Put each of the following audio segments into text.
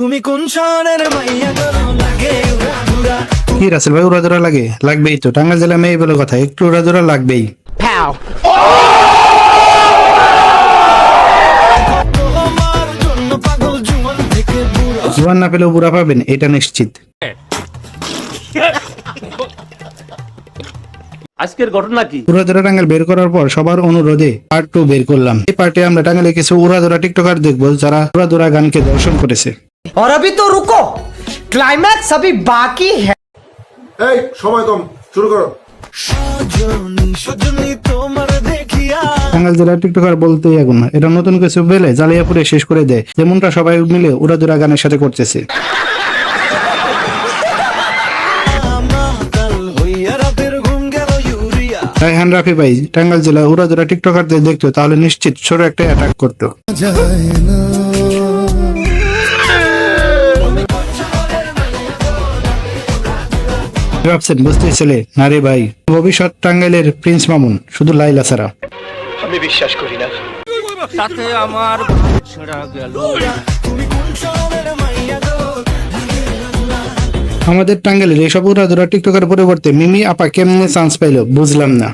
তুমি কোন শহরের মাইয়া গো লাগে? উড়া কি রাসেল ভাই উড়াদুরা লাগে? লাগবেই তো। টাঙ্গাইল জেলা মেয়ে বলে কথা। একটু উড়াদুরা লাগবেই। তোমার জন্য পাগল জুয়ান থেকে বুড়ো। জোয়ান না পেলেও বুড়া পাবেন এটা নিশ্চিত। আজকের ঘটনা কি? উড়াদুরা টাঙ্গাইল বের করার পর সবার অনুরোধে পার্ট টু বের করলাম। এই পার্টে আমরা টাঙ্গাইলে কিছু উড়াদুরা টিকটকার দেখব যারা উড়াদুরা গানকে দর্শন করেছে। और अभी तो रुको क्लाइमैक्स अभी बाकी है এই সময় কম শুরু করো সজনী সজনী তোমার দেখিয়া টাঙ্গাইল জেলার টিকটকার বলতেই আগুন না এটা নতুন কিছু বেলে জালিয়াপুরে শেষ করে দেয় যেমনটা সবাই মিলে উড়াদুরা গানের সাথে করতেছে মাতাল হইয়া রাতের ঘুম গেল ইউরিয়া রায়হান রাফি ভাই টাঙ্গাইল জেলা উড়াদুরা টিকটকারদের দেখতো তাহলে নিশ্চিত ছোট একটা অ্যাটাক করতো ভাবছেন বুঝতে ছেলে না রে ভাই ভবিষ্যৎ টাঙ্গাইলের প্রিন্স মামুন শুধু লাইলা ছাড়া। আমি বিশ্বাস করি না। তাতে আমার শহরের আমাদের টাঙ্গাইলের এসব উড়াদুরা টিকটকের পরিবর্তে মিমি আপা কেমনে চান্স পাইল বুঝলাম না।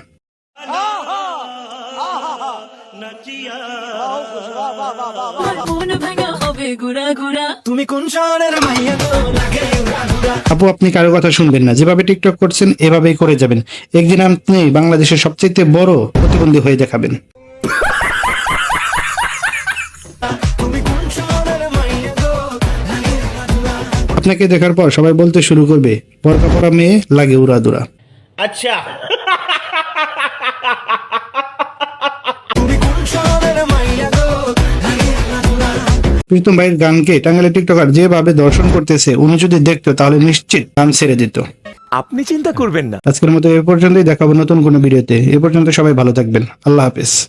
আপু, আপনি কারও কথা শুনবেন না। যেভাবে টিকটক করছেন, এভাবেই করে যাবেন। একদিন আপনি বাংলাদেশের সবচেয়ে বড় প্রতিবন্ধী হয়ে দেখাবেন। আপনাকে দেখার পর সবাই বলতে শুরু করবে, পরকা পরা মেয়ে লাগে উড়াদুরা। তুমি প্রীতম ভাইয়ের গানকে টাঙ্গাইলের টিকটকার যেভাবে দর্শন করতেছে উনি যদি দেখতো তাহলে নিশ্চিত গান ছেড়ে দিত। আপনি চিন্তা করবেন না। আজকের মতো এ পর্যন্তই দেখাবো নতুন কোনো ভিডিওতে। এ পর্যন্ত সবাই ভালো থাকবেন। আল্লাহ হাফেজ।